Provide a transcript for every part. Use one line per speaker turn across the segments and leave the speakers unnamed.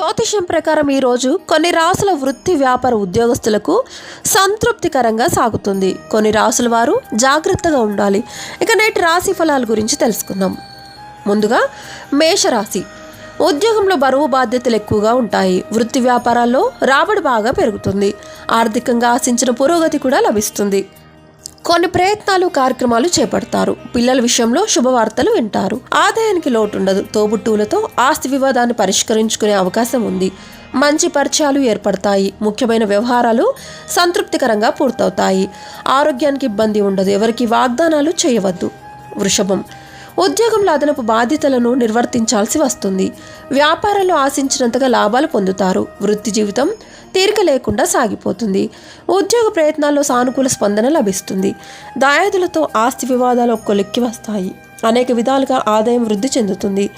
జ్యోతిష్యం ప్రకారం ఈరోజు కొన్ని రాసుల వృత్తి వ్యాపార ఉద్యోగస్తులకు సంతృప్తికరంగా సాగుతుంది. కొన్ని రాసుల వారు జాగ్రత్తగా ఉండాలి. ఇక నేటి రాశి ఫలాల గురించి తెలుసుకుందాం. ముందుగా మేషరాశి. ఉద్యోగంలో బరువు బాధ్యతలు ఎక్కువగా ఉంటాయి. వృత్తి వ్యాపారాల్లో రాబడి బాగా పెరుగుతుంది. ఆర్థికంగా ఆశించిన పురోగతి కూడా లభిస్తుంది. కొన్ని ప్రయత్నాలు కార్యక్రమాలు చేపడతారు. పిల్లల విషయంలో శుభవార్తలు వింటారు. ఆదాయానికి లోటు ఉండదు తోబుట్టువులతో ఆస్తి వివాదాన్ని పరిష్కరించుకునే అవకాశం ఉంది. మంచి పరిచయాలు ఏర్పడతాయి. ముఖ్యమైన వ్యవహారాలు సంతృప్తికరంగా పూర్తవుతాయి. ఆరోగ్యానికి ఇబ్బంది ఉండదు. ఎవరికి వాగ్దానాలు చేయవద్దు. వృషభం ఉద్యోగంలో అదనపు బాధ్యతలను నిర్వర్తించాల్సి వస్తుంది. వ్యాపారంలో ఆశించినంతగా లాభాలు పొందుతారు. వృత్తి జీవితం తీరిక లేకుండా సాగిపోతుంది. ఉద్యోగ ప్రయత్నాల్లో సానుకూల స్పందన లభిస్తుంది. దాయాదులతో ఆస్తి వివాదాలు కొలిక్కి వస్తాయి. అనేక విధాలుగా ఆదాయం వృద్ధి చెందుతుంది.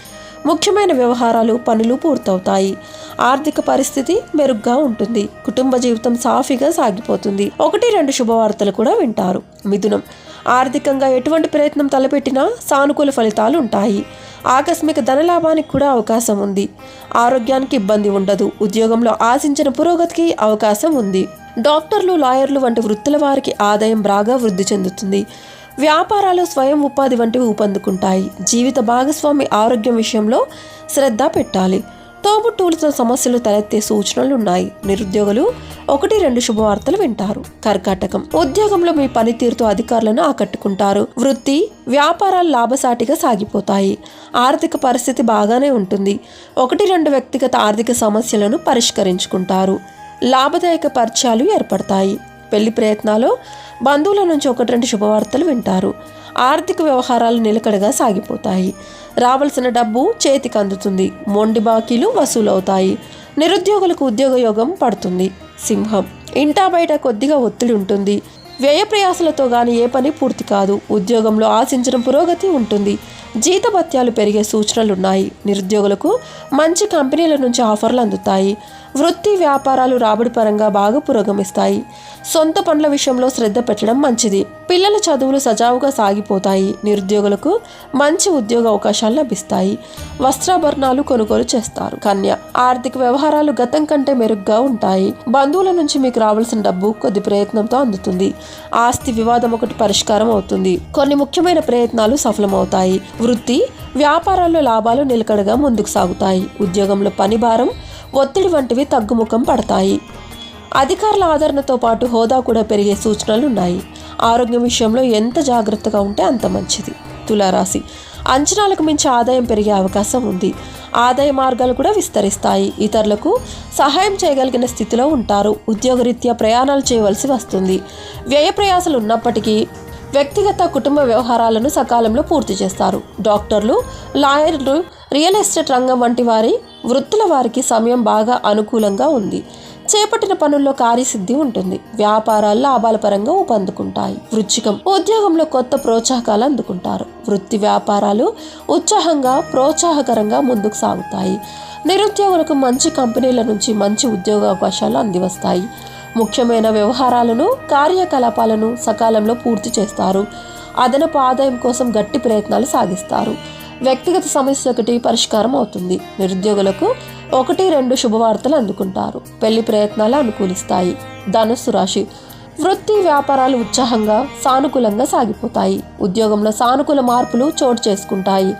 ముఖ్యమైన వ్యవహారాలు పనులు పూర్తవుతాయి. ఆర్థిక పరిస్థితి మెరుగ్గా ఉంటుంది. కుటుంబ జీవితం సాఫీగా సాగిపోతుంది. ఒకటి రెండు శుభవార్తలు కూడా వింటారు. మిథునం ఆర్థికంగా ఎటువంటి ప్రయత్నం తలపెట్టినా సానుకూల ఫలితాలు ఉంటాయి. ఆకస్మిక ధనలాభానికి కూడా అవకాశం ఉంది. ఆరోగ్యానికి ఇబ్బంది ఉండదు. ఉద్యోగంలో ఆశించిన పురోగతికి అవకాశం ఉంది. డాక్టర్లు లాయర్లు వంటి వృత్తుల వారికి ఆదాయం బాగా వృద్ధి చెందుతుంది. వ్యాపారాలు స్వయం ఉపాధి వంటివి ఊపందుకుంటాయి. జీవిత భాగస్వామి ఆరోగ్యం విషయంలో శ్రద్ధ పెట్టాలి. తోబుట్టువులతో సమస్యలు తలెత్తే సూచనలు ఉన్నాయి. నిరుద్యోగులు ఒకటి రెండు శుభవార్తలు వింటారు. కర్కాటకం. ఉద్యోగంలో మీ పనితీరుతో అధికారులను ఆకట్టుకుంటారు. వృత్తి వ్యాపారాలు లాభసాటిగా సాగిపోతాయి. ఆర్థిక పరిస్థితి బాగానే ఉంటుంది. ఒకటి రెండు వ్యక్తిగత ఆర్థిక సమస్యలను పరిష్కరించుకుంటారు. లాభదాయక పరిచయాలు ఏర్పడతాయి. పెళ్ళి ప్రయత్నాలు బంధువుల నుంచి ఒకటి రెండు శుభవార్తలు వింటారు. ఆర్థిక వ్యవహారాలు నిలకడగా సాగిపోతాయి. రావాల్సిన డబ్బు చేతికి అందుతుంది. మొండి బాకీలు వసూలవుతాయి. నిరుద్యోగులకు ఉద్యోగ యోగం పడుతుంది. సింహం. ఇంటా బయట కొద్దిగా ఒత్తిడి ఉంటుంది. వ్యయ ప్రయాసలతో గాని ఏ పని పూర్తి కాదు. ఉద్యోగంలో ఆశించిన పురోగతి ఉంటుంది. జీతభత్యాలు పెరిగే సూచనలున్నాయి. నిరుద్యోగులకు మంచి కంపెనీల నుంచి ఆఫర్లు అందుతాయి. వృత్తి వ్యాపారాలు రాబడి పరంగా బాగా పురోగమిస్తాయి. సొంత పనుల విషయంలో శ్రద్ధ పెట్టడం మంచిది. పిల్లల చదువులు సజావుగా సాగిపోతాయి. నిరుద్యోగులకు మంచి ఉద్యోగ అవకాశాలు లభిస్తాయి. వస్త్రాభరణాలు కొనుగోలు చేస్తారు. కన్య ఆర్థిక వ్యవహారాలు గతం కంటే మెరుగ్గా ఉంటాయి. బంధువుల నుంచి మీకు రావాల్సిన డబ్బు కొద్ది ప్రయత్నంతో అందుతుంది. ఆస్తి వివాదం ఒకటి పరిష్కారం అవుతుంది. కొన్ని ముఖ్యమైన ప్రయత్నాలు సఫలమవుతాయి. వృత్తి వ్యాపారాల్లో లాభాలు నిలకడగా ముందుకు సాగుతాయి. ఉద్యోగంలో పని భారం ఒత్తిడి వంటివి తగ్గుముఖం పడతాయి. అధికారుల ఆదరణతో పాటు హోదా కూడా పెరిగే సూచనలు ఉన్నాయి ఆరోగ్యం విషయంలో ఎంత జాగ్రత్తగా ఉంటే అంత మంచిది. తులారాశి. అంచనాలకు మించి ఆదాయం పెరిగే అవకాశం ఉంది. ఆదాయ మార్గాలు కూడా విస్తరిస్తాయి. ఇతరులకు సహాయం చేయగలిగిన స్థితిలో ఉంటారు. ఉద్యోగరీత్యా ప్రయాణాలు చేయవలసి వస్తుంది. వ్యయ ప్రయాసాలు ఉన్నప్పటికీ వ్యక్తిగత కుటుంబ వ్యవహారాలను సకాలంలో పూర్తి చేస్తారు. డాక్టర్లు లాయర్లు రియల్ ఎస్టేట్ రంగం వంటి వారి వృత్తుల వారికి సమయం బాగా అనుకూలంగా ఉంది. చేపట్టిన పనుల్లో కార్యసిద్ధి ఉంటుంది. వ్యాపారాలు లాభాల పరంగా ఊపందుకుంటాయి. వృచ్చికం ఉద్యోగంలో కొత్త ప్రోత్సాహకాలు అందుకుంటారు. వృత్తి వ్యాపారాలు ఉత్సాహంగా ప్రోత్సాహకరంగా ముందుకు సాగుతాయి. నిరుద్యోగులకు మంచి కంపెనీల నుంచి మంచి ఉద్యోగ అవకాశాలు అందివస్తాయి. ముఖ్యమైన వ్యవహారాలను కార్యకలాపాలను సకాలంలో పూర్తి చేస్తారు. అదనపు ఆదాయం కోసం గట్టి ప్రయత్నాలు సాగిస్తారు. వ్యక్తిగత సమస్య ఒకటి పరిష్కారం అవుతుంది. నిరుద్యోగులకు ఒకటి రెండు శుభవార్తలు అందుకుంటారు. పెళ్ళి ప్రయత్నాలు అనుకూలిస్తాయి. ధనుస్సు రాశి. వృత్తి వ్యాపారాలు ఉత్సాహంగా సానుకూలంగా సాగిపోతాయి. ఉద్యోగంలో సానుకూల మార్పులు చోటు చేసుకుంటాయి.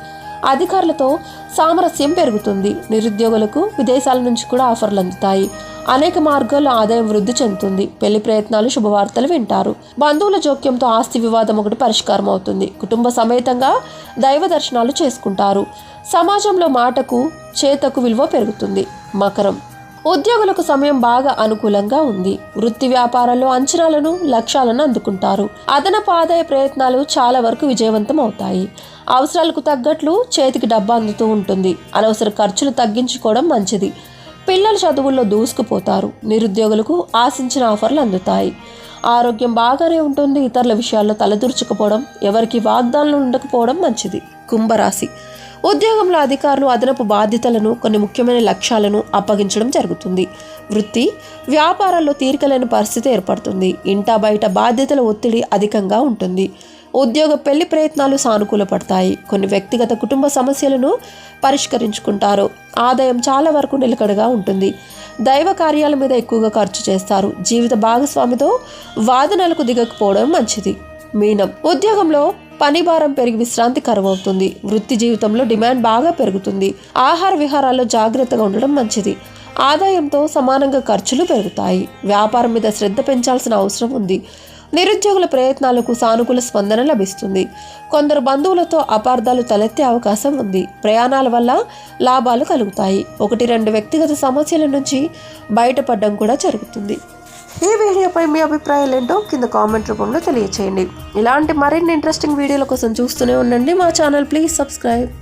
అధికారులతో సామరస్యం పెరుగుతుంది. నిరుద్యోగులకు విదేశాల నుంచి కూడా ఆఫర్లు అందుతాయి. అనేక మార్గాల్లో ఆదాయం వృద్ధి చెందుతుంది. పెళ్ళి ప్రయత్నాలు శుభవార్తలు వింటారు. బంధువుల జోక్యంతో ఆస్తి వివాదం ఒకటి పరిష్కారం అవుతుంది. కుటుంబ సమేతంగా దైవ దర్శనాలు చేసుకుంటారు. సమాజంలో మాటకు చేతకు విలువ పెరుగుతుంది. మకరం. ఉద్యోగులకు సమయం బాగా అనుకూలంగా ఉంది. వృత్తి వ్యాపారాల్లో అంచనాలను లక్ష్యాలను అందుకుంటారు. అదనపు ఆదాయ ప్రయత్నాలు చాలా వరకు విజయవంతం అవుతాయి. అవసరాలకు తగ్గట్లు చేతికి డబ్బు అందుతూ ఉంటుంది. అనవసర ఖర్చులు తగ్గించుకోవడం మంచిది. పిల్లల చదువుల్లో దూసుకుపోతారు. నిరుద్యోగులకు ఆశించిన ఆఫర్లు అందుతాయి. ఆరోగ్యం బాగానే ఉంటుంది. ఇతరుల విషయాల్లో తలదూర్చుకుపోవడం ఎవరికి వాగ్దానాలు ఉండకపోవడం మంచిది. కుంభరాశి. ఉద్యోగంలో అధికారులు అదనపు బాధ్యతలను కొన్ని ముఖ్యమైన లక్ష్యాలను అప్పగించడం జరుగుతుంది. వృత్తి వ్యాపారాల్లో తీరికలేని పరిస్థితి ఏర్పడుతుంది. ఇంటా బయట బాధ్యతల ఒత్తిడి అధికంగా ఉంటుంది. ఉద్యోగ పెళ్ళి ప్రయత్నాలు సానుకూల పడతాయి. కొన్ని వ్యక్తిగత కుటుంబ సమస్యలను పరిష్కరించుకుంటారు. ఆదాయం చాలా వరకు నిలకడగా ఉంటుంది. దైవ కార్యాల మీద ఎక్కువగా ఖర్చు చేస్తారు. జీవిత భాగస్వామితో వాదనలకు దిగకపోవడం మంచిది. మీనం. ఉద్యోగంలో పని భారం పెరిగి విశ్రాంతి కరువవుతుంది. వృత్తి జీవితంలో డిమాండ్ బాగా పెరుగుతుంది. ఆహార విహారాల్లో జాగ్రత్తగా ఉండడం మంచిది. ఆదాయంతో సమానంగా ఖర్చులు పెరుగుతాయి. వ్యాపారం మీద శ్రద్ధ పెంచాల్సిన అవసరం ఉంది. నిరుద్యోగుల ప్రయత్నాలకు సానుకూల స్పందన లభిస్తుంది. కొందరు బంధువులతో అపార్థాలు తలెత్తే అవకాశం ఉంది. ప్రయాణాల వల్ల లాభాలు కలుగుతాయి. ఒకటి రెండు వ్యక్తిగత సమస్యల నుంచి బయటపడడం కూడా జరుగుతుంది. ఈ వీడియోపై మీ అభిప్రాయాలు ఏంటో కింద కామెంట్ రూపంలో తెలియచేయండి. ఇలాంటి మరిన్ని ఇంట్రెస్టింగ్ వీడియోల కోసం చూస్తూనే ఉండండి. మా ఛానల్ ప్లీజ్ సబ్స్క్రైబ్.